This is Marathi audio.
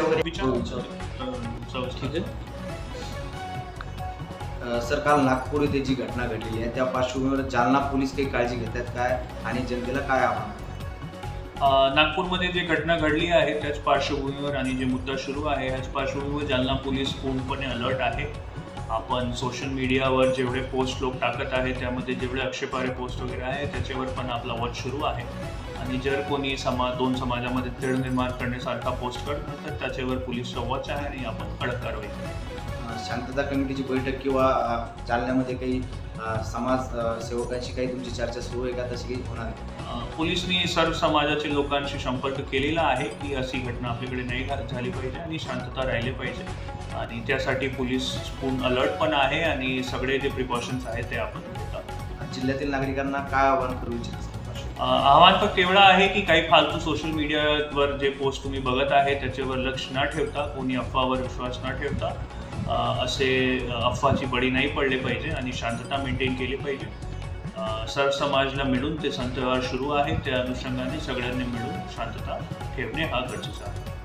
मीडिया वगैरे. विचार ठीक आहे. अ, सर काल नागपूर इथे जी घटना घडलेली आहे त्या पार्श्वभूमीवर जालना पोलीस काही काळजी घेतात काय? आणि जनतेला काय आव्हान? अ, नागपूरमध्ये जे घटना घडली आहे त्याच पार्श्वभूमीवर आणि जे मुद्दा सुरू आहे याच पार्श्वभूमीवर जालना पोलीस पूर्णपणे अलर्ट आहे. आपण सोशल मीडियावर जेवढे पोस्ट लोक टाकत आहे त्यामध्ये जेवढे आक्षेपार्ह पोस्ट वगैरे आहे त्याच्यावर पण आपला वॉच सुरू आहे. आणि जर कोणी समाज दोन समाजामध्ये तेढ निर्माण करण्यासारखा पोस्ट करतो तर त्याच्यावर पोलीसचा वॉच आहे आणि आपण कडक कारवाई शांतता कमिटीची बैठक किंवा अ, जालन्यामध्ये काही समाज सेवकांशी काही तुमची चर्चा सुरू आहे का? तशी काही होणार पोलिसनी सर्व समाजाच्या लोकांशी संपर्क केलेला आहे की अशी घटना आपल्याकडे नाही झाली पाहिजे आणि शांतता राहिली पाहिजे. आणि त्यासाठी पोलीस पूर्ण अलर्ट पण आहे आणि सगळे जे प्रिकॉशन्स आहेत ते आपण घेतात. जिल्ह्यातील नागरिकांना काय आव्हान करू इच्छित? आव्हान फक्त एवढं आहे की काही फालतू सोशल मीडियावर जे पोस्ट तुम्ही बघत आहे त्याच्यावर लक्ष न ठेवता कोणी अफवावर विश्वास न ठेवता असे अफवाची बळी नाही पडले पाहिजे आणि शांतता मेंटेन केली पाहिजे. सर्व समाजला मिळून ते संत व्यवहार सुरू आहे. त्या अनुषंगाने सगळ्यांनी मिळून शांतता ठेवणे हा गरजेचा आहे.